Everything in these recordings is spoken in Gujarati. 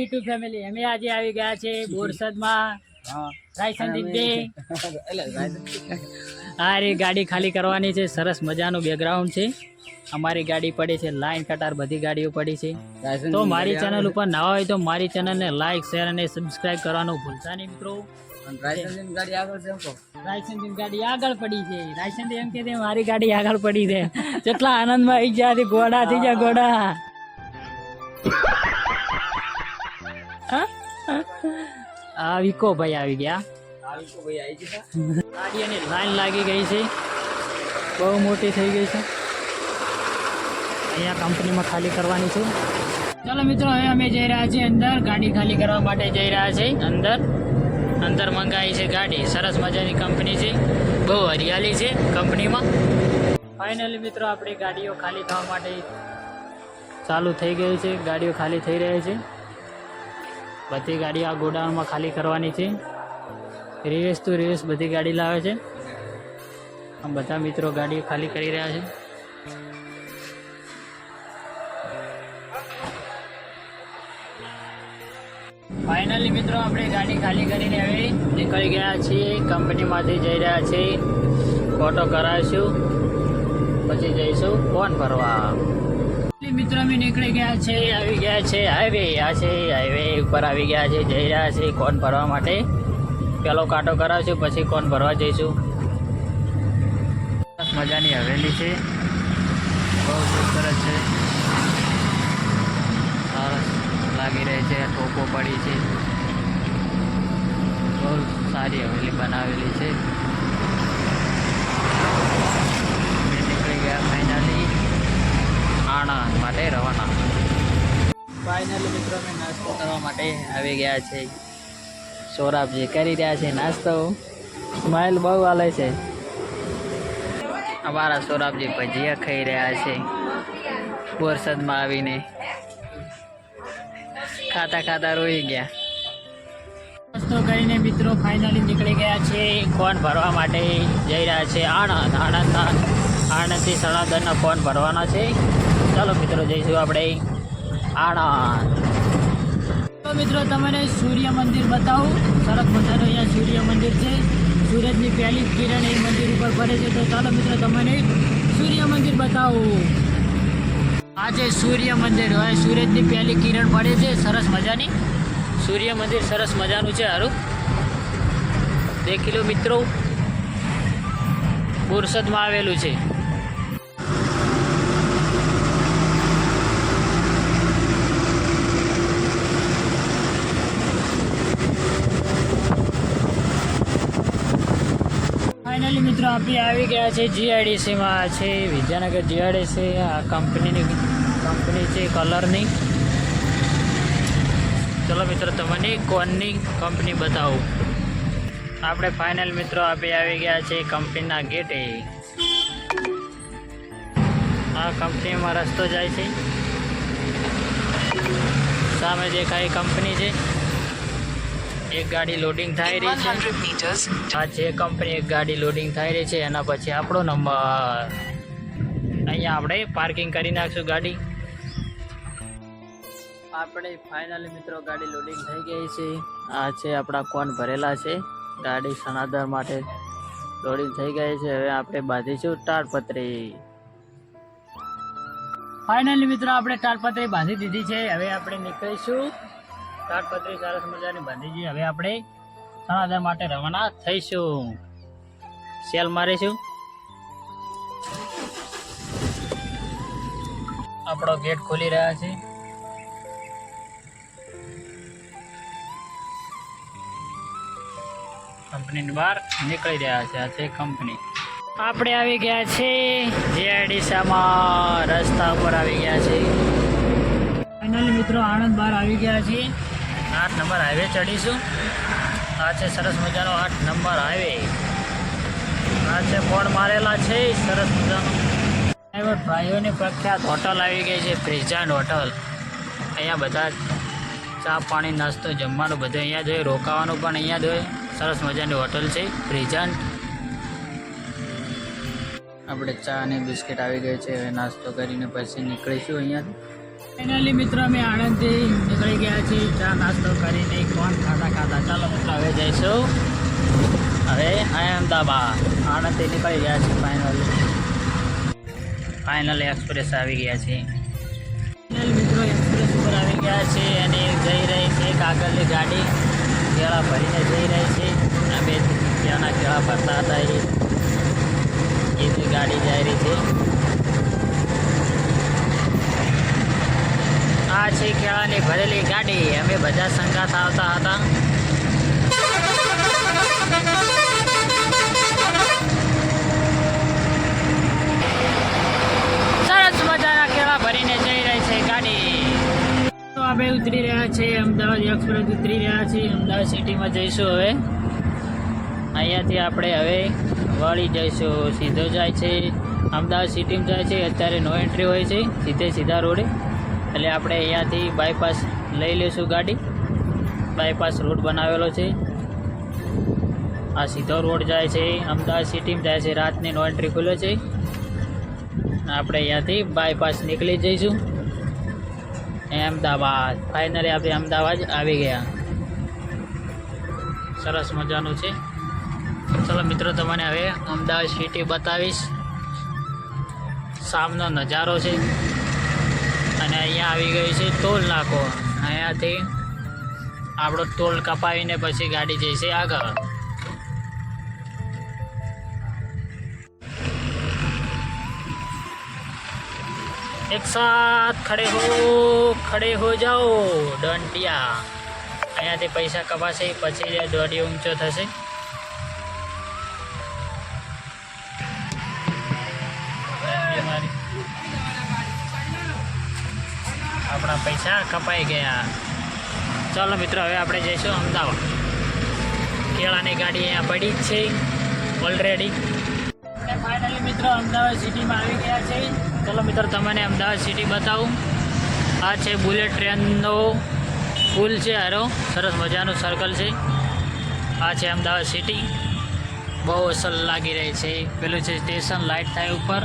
યુટ્યુબ ફેમિલી અમે આજે આવી ગયા છે બોરસદમાં. રાયસંદીપ બે. આ રે ગાડી ખાલી કરવાની છે. સરસ મજાનું બેકગ્રાઉન્ડ છે. અમારી ગાડી પડી છે લાઈન કટાર બધી ગાડીઓ પડી છે. તો મારી ચેનલ ઉપર ના હોય તો મારી ચેનલને લાઈક શેર અને સબસ્ક્રાઇબ કરવાનું ભૂલતા નહીં મિત્રો. ગાડી આગળ પડી છે. રાયસંદીપ એમ કે મારી ગાડી આગળ પડી છે. કેટલા આનંદમાં આવી ગયા ગોડા થઈ ગયા ગોડા? આ વિકો ભાઈ આવી ગયા. ગાડીઓની લાઈન લાગી ગઈ છે. બહુ મોટી થઈ ગઈ છે. અહીંયા કંપનીમાં ખાલી કરવાની છે. ચાલો મિત્રો હવે અમે જઈ રહ્યા છીએ અંદર. ગાડી ખાલી કરવા માટે જઈ રહ્યા છે અંદર. અંદર મંગાવી છે ગાડી. સરસ મજાની કંપની છે. બહુ હરિયાળી છે કંપનીમાં. ફાઇનલી મિત્રો આપણી ગાડીઓ ખાલી થવા માટે ચાલુ થઈ ગયું છે. ગાડીઓ ખાલી થઈ રહી છે. બધી ગાડી આ ગોડાઉનમાં ખાલી કરવાની છે. રિવેસ ટુ રિવેસ બધી ગાડી લાવે છે. આમ બધા મિત્રો ગાડી ખાલી કરી રહ્યા છે. ફાઇનલી મિત્રો આપણે ગાડી ખાલી કરીને હવે નીકળી ગયા છીએ. કંપનીમાંથી જઈ રહ્યા છીએ. ફોટો કરાવીશું. પછી જઈશું. ફોન ભરવા. મિત્રો, અમે નીકળી ગયા છે, આવી ગયા છે હાઈવે આ છે હાઈવે ઉપર આવી ગયા છે, જઈ રહ્યા છે કોણ ભરવા માટે. પેલો કાંટો કરાવશું, પછી કોણ ભરવા જઈશું. મજાની હવેલી છે. બહુ સરસ છે. સરસ લાગી રહી છે, ટોપો પડી છે. બહુ સારી હવેલી બનાવેલી છે. નીકળી ગયા ફાઇનલી આણંદ માટે રવાના. ફાઇનલી મિત્રો, અમે નાસ્તો કરવા માટે આવી ગયા છે. સૌરભજી કરી રહ્યા છે નાસ્તો. સ્માઇલ બહુ હાલે છે. અમારા સૌરભજી ભજીયા ખાઈ રહ્યા છે. બોરસદમાં આવીને. ખાતા ખાતા રોઈ ગયા. નાસ્તો કરીને મિત્રો ફાઇનલી નીકળી ગયા છે. ફોન ભરવા માટે જઈ રહ્યા છે. આણંદ આણંદ આણંદથી સણાદરના ફોન ભરવાના છે. ચાલો મિત્રો જઈશું આપણે આણંદ. મિત્રો તમને સૂર્ય મંદિર બતાવું. સરસ મજાનું અહીંયા સૂર્ય મંદિર છે. સૂરજની પહેલી કિરણ એ મંદિર ઉપર પડે છે. તો ચાલો મિત્રો, તમને સૂર્ય મંદિર બતાવું. આ છે સૂર્ય મંદિર હોય સૂરજની પહેલી કિરણ પડે છે. સરસ મજાની. સૂર્ય મંદિર સરસ મજાનું છે સારું દેખી લો મિત્રો. બોરસદમાં આવેલું છે ફાઇનલી મિત્રો આપણે આવી ગયા છે જીઆઈડીસીમાં છે વિદ્યાનગર જીઆઈડીસી આ કંપનીની કંપની છે કલરની ચલો મિત્રો, તમને કોનની કંપની બતાવું. આપણે ફાઇનલ મિત્રો આપણે આવી ગયા છે કંપનીના ગેટે આ કંપનીમાં રસ્તો જાય છે. સામે દેખાય કંપની છે. એક ગાડી લોડિંગ થઈ રહી છે. આ જે કંપની એક ગાડી લોડિંગ થઈ રહી છે એના પછી આપણો નંબર અહીંયા આપણે પાર્કિંગ કરી નાખશું ગાડી. આપણે ફાઇનલી મિત્રો ગાડી લોડિંગ થઈ ગઈ છે. આ છે આપણા કોન ભરેલા છે. ગાડી સનાદર માટે લોડિંગ થઈ ગઈ છે. હવે આપણે બાંધીશું તાડપત્રી. ફાઇનલી મિત્રો આપણે તાડપત્રી બાંધી દીધી છે. હવે આપણે નીકળીશું તાડપત્રી સરસ મજાની બાંધીજી હવે આપણે સણાદર માટે રવાના થઈશું. સેલ મારીશું. આપણો ગેટ ખોલી રહ્યા છે. કંપનીની બહાર નીકળી રહ્યા છે. આ છે કંપની. આપણે આવી ગયા છે જેઆઈડીસામાં. રસ્તા ઉપર આવી ગયા છે ફાઇનલી મિત્રો આણંદ બહાર આવી ગયા છીએ. આઠ નંબર હાઈવે ચડીશું. આ છે સરસ મજાનો આઠ નંબર હાઈવે આ છે બોર્ડ મારેલા છે, સરસ મજાનો. ભાઈઓની પ્રખ્યાત હોટલ આવી ગઈ છે પ્રેઝાન્ટ હોટલ. અહીંયા બધા ચા પાણી, નાસ્તો, જમવાનું બધું અહીંયા જોઈએ રોકાવાનું પણ અહીંયા જોઈએ સરસ મજાની હોટલ છે પ્રેઝાન્ટ આપણે ચા અને બિસ્કિટ આવી ગઈ છે, હવે નાસ્તો કરીને પછી નીકળીશું અહીંયાથી ફાઇનલી મિત્રો, અમે આણંદથી નીકળી ગયા છીએ. ચા નાસ્તો કરીને કોણ ખાતા ખાતા? ચાલો મિત્રો, હવે જઈશું. હવે અહેમદાબાદ. આણંદથી નીકળી ગયા છીએ ફાઇનલી ફાઇનલી એક્સપ્રેસ આવી ગયા છે ફાઇનલ મિત્રો એક્સપ્રેસ ઉપર આવી ગયા છે અને જઈ રહી છે કાગળની ગાડી. કેળા ભરીને જઈ રહી છે. અમે ત્યાંના કેળા ભરતા હતા. એ ગાડી જઈ રહી છે. આ છે કેળાની ભરેલી ગાડી. અમે બધા સંગાત આવતા હતા. સરસ મજાના કેળા ભરીને જઈ રહી છે ગાડી. અમે ઉતરી રહ્યા છીએ અમદાવાદ એક્સપ્રેસ ઉતરી રહ્યા છીએ અમદાવાદ સિટીમાં જઈશું હવે. અહીંયાથી આપણે હવે વળી જઈશું. સીધો જાય છે. અમદાવાદ સિટીમાં જાય છે. અત્યારે નો એન્ટ્રી હોય છે. સીધે સીધા રોડે. એટલે આપણે અહીંયાથી બાયપાસ લઈ લઈશું ગાડી. બાયપાસ રોડ બનાવેલો છે. આ સીધો રોડ જાય છે, અમદાવાદ સિટીમાં જાય છે, રાતની નો એન્ટ્રી ખુલે છે. આપણે અહીંયાથી બાયપાસ નીકળી જઈશું. અમદાવાદ ફાઇનલી આપણે અમદાવાદ આવી ગયા. સરસ મજાનું છે. ચલો મિત્રો, તમને હવે અમદાવાદ સિટી બતાવીશ. સામનો નજારો છે. અને અહીંયા આવી ગઈ છે ટોલ નાકો. અહીંયાથી આપણો ટોલ કપાવીને પછી ગાડી જઈશે આગળ. એક સાથ ખડે હો ખડે હો જાઓ દંડિયા અહીંયાથી પૈસા કપાશે, પછી દોડી ઊંચો થશે. પૈસા કપાઈ ગયા. ચાલો મિત્રો હવે આપણે જઈશું અમદાવાદ. કેળાની ગાડી અહીંયા પડી જ છે ઓલરેડી ફાઇનલી મિત્રો અમદાવાદ સિટીમાં આવી ગયા છે. ચલો મિત્રો તમને અમદાવાદ સિટી બતાવું. આ છે બુલેટ ટ્રેનનો પુલ છે હારો. સરસ મજાનું સર્કલ છે. આ છે અમદાવાદ સિટી બહુ અસલ લાગી રહી છે. પેલું છે સ્ટેશન લાઇટ થાય ઉપર.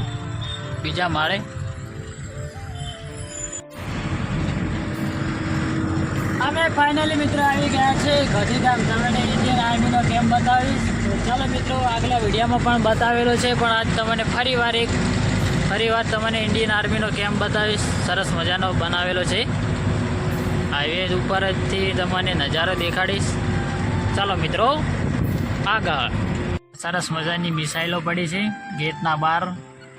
બીજા માળે. અમે ફાઇનલી મિત્રો આવી ગયા છે. ગાંધીધામ તમને ઇન્ડિયન આર્મીનો કેમ્પ બતાવીશ. ચાલો મિત્રો, આગલા વિડીયોમાં પણ બતાવેલો છે. પણ આજ તમને ફરીવાર એક ફરીવાર તમને ઇન્ડિયન આર્મીનો કેમ્પ બતાવીશ. સરસ મજાનો બનાવેલો છે. હાઈવે ઉપરથી તમને નજારો દેખાડીશ. ચાલો મિત્રો, આગળ. સરસ મજાની મિસાઇલો પડી છે. ગેટના બહાર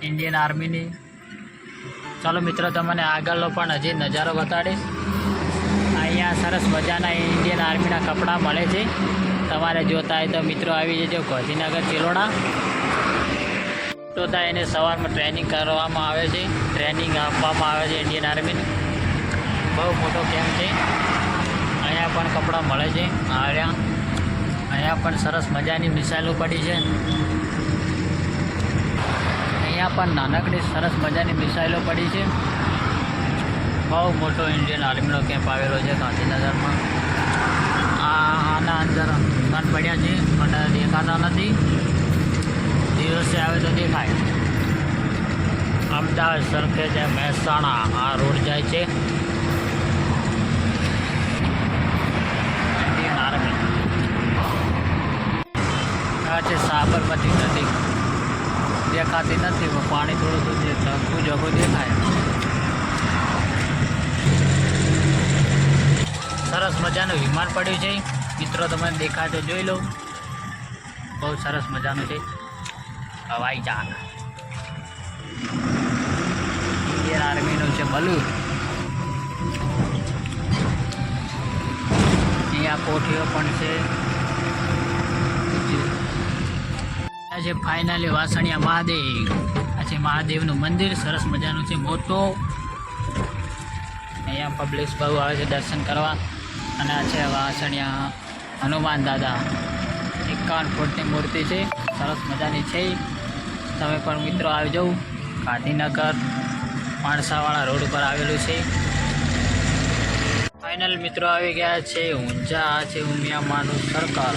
ઇન્ડિયન આર્મીની ચાલો મિત્રો, તમને આગળનો પણ હજી નજારો બતાડીશ. અહીંયા સરસ મજાના ઇન્ડિયન આર્મીના કપડાં મળે છે. તમારે જોતા હોય તો મિત્રો આવી જજો ગાંધીનગર, ચિલોડા. જોતા એને સવારમાં ટ્રેનિંગ કરવામાં આવે છે. ટ્રેનિંગ આપવામાં આવે છે ઇન્ડિયન આર્મીની બહુ મોટો કેમ્પ છે. અહીંયા પણ કપડાં મળે છે. આવ્યા અહીંયા પણ સરસ મજાની મિસાઇલો પડી છે. અહીંયા પણ નાનકડી સરસ મજાની મિસાઇલો પડી છે. બહુ મોટો ઇન્ડિયન આર્મીનો કેમ્પ આવેલો છે ગાંધીનગરમાં. આના અંદર વિમાન પડ્યા છે પણ દેખાતા નથી. દિવસે આવે તો દેખાય. અમદાવાદ સરખે છે, મહેસાણા, આ રોડ જાય છે. સાબરમતી નદી. દેખાતી નથી, પણ થોડું થોડું ઝઘું ઝઘું દેખાય. સરસ મજાનું વિમાન પડ્યું છે. મિત્રો, તમે દેખાય તો જોઈ લો. બહુ સરસ મજાનું છે. હવાઈ જહાજ. ઇન્ડિયન આર્મીનું છે બલૂન. અહીંયા કોઠીઓ પણ છે. આ છે ફાઇનલી વાસણિયા મહાદેવ. આ છે મહાદેવનું મંદિર. સરસ મજાનું છે મોટો. અહીંયા પબ્લિક બહુ આવે છે દર્શન કરવા. અને આ છે વાસણિયા હનુમાન દાદા. એકાવન ફૂટની મૂર્તિ છે. સરસ મજાની છે. તમે પણ મિત્રો આવી જાઓ ગાંધીનગર, માણસાવાળા રોડ ઉપર આવેલું છે. ફાઇનલ મિત્રો આવી ગયા છે. ઊંઝા આ છે ઉમિયામાનું સર્કલ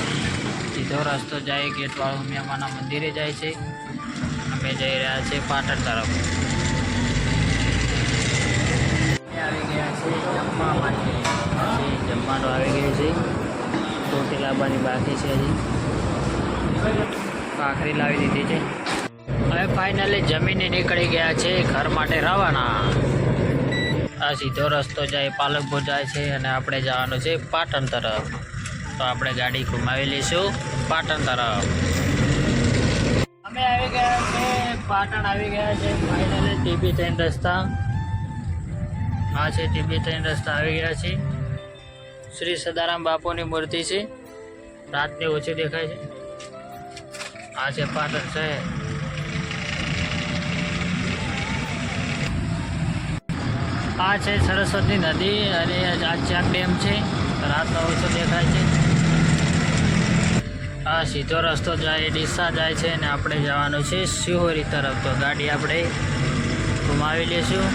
સીધો રસ્તો જાય, ગેટવાળો ઉમિયામાના મંદિરે જાય છે. અમે જઈ રહ્યા છીએ પાટણ તરફ. આવી ગયા છે જમવા માટે. જમવાનું આવી ગયું છે. રોટી લાવવાની બાકી છે હજી. કાંકરી લાવી દીધી છે. હવે ફાઇનલી જમીને નીકળી ગયા છે ઘર માટે રવાના. આ સીધો રસ્તો જાય, પાલકપુર જાય છે અને આપણે જવાનું છે પાટણ તરફ. તો આપણે ગાડી ઘુમાવી લઈશું પાટણ તરફ. અમે આવી ગયા છે, પાટણ આવી ગયા છે ફાઇનલી ટીબી ટ્રેન રસ્તા. આ છે ટીબી ટ્રેન રસ્તા, આવી ગયા છે શ્રી સદારામ બાપુની મૂર્તિ છે. રાતની ઓછી દેખાય છે. આ છે પાટણ શહેર આ છે સરસ્વતી નદી અને આ ચાક ડેમ છે. રાતનો ઓછો દેખાય છે. આ સીધો રસ્તો જાય, ડીસા જાય છે અને આપણે જવાનું છે શિહોરી તરફ. તો ગાડી આપણે ઘુમાવી લઈશું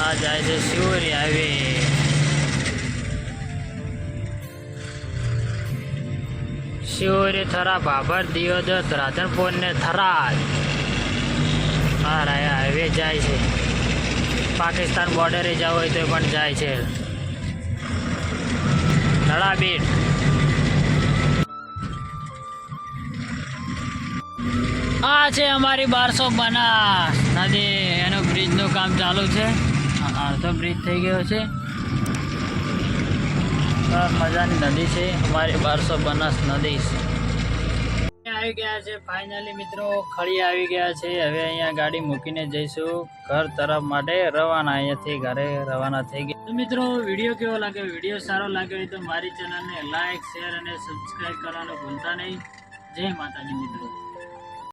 આ જાય છે શિહોરી હાઈવે. શિહોરી થરા ભાભર દિયોદર રાધનપુર ને આ રહ્યા હાઈવે જાય છે. પાકિસ્તાન બોર્ડરે જવું હોય તો પણ જાય છે. નળાબીટ. આ છે અમારી બારસો બનાસ નદી. એનું બ્રિજનું કામ ચાલુ છે. અડધો બ્રિજ થઈ ગયો છે. સરસ મજાની નદી છે. અમારી બારસો બનાસ નદી છે. આવી ગયા છે. ફાઇનલી મિત્રો, ખળી આવી ગયા છે. હવે અહીંયા ગાડી મૂકીને જઈશું. ઘર તરફ માટે રવાના. અહીંયાથી ઘરે રવાના થઈ ગયા. તો મિત્રો, વીડિયો કેવો લાગ્યો? વીડિયો સારો લાગ્યો તો મારી ચેનલને લાઇક શેર અને સબસ્ક્રાઈબ કરવાનું ભૂલતા નહીં. જય માતાજી મિત્રો.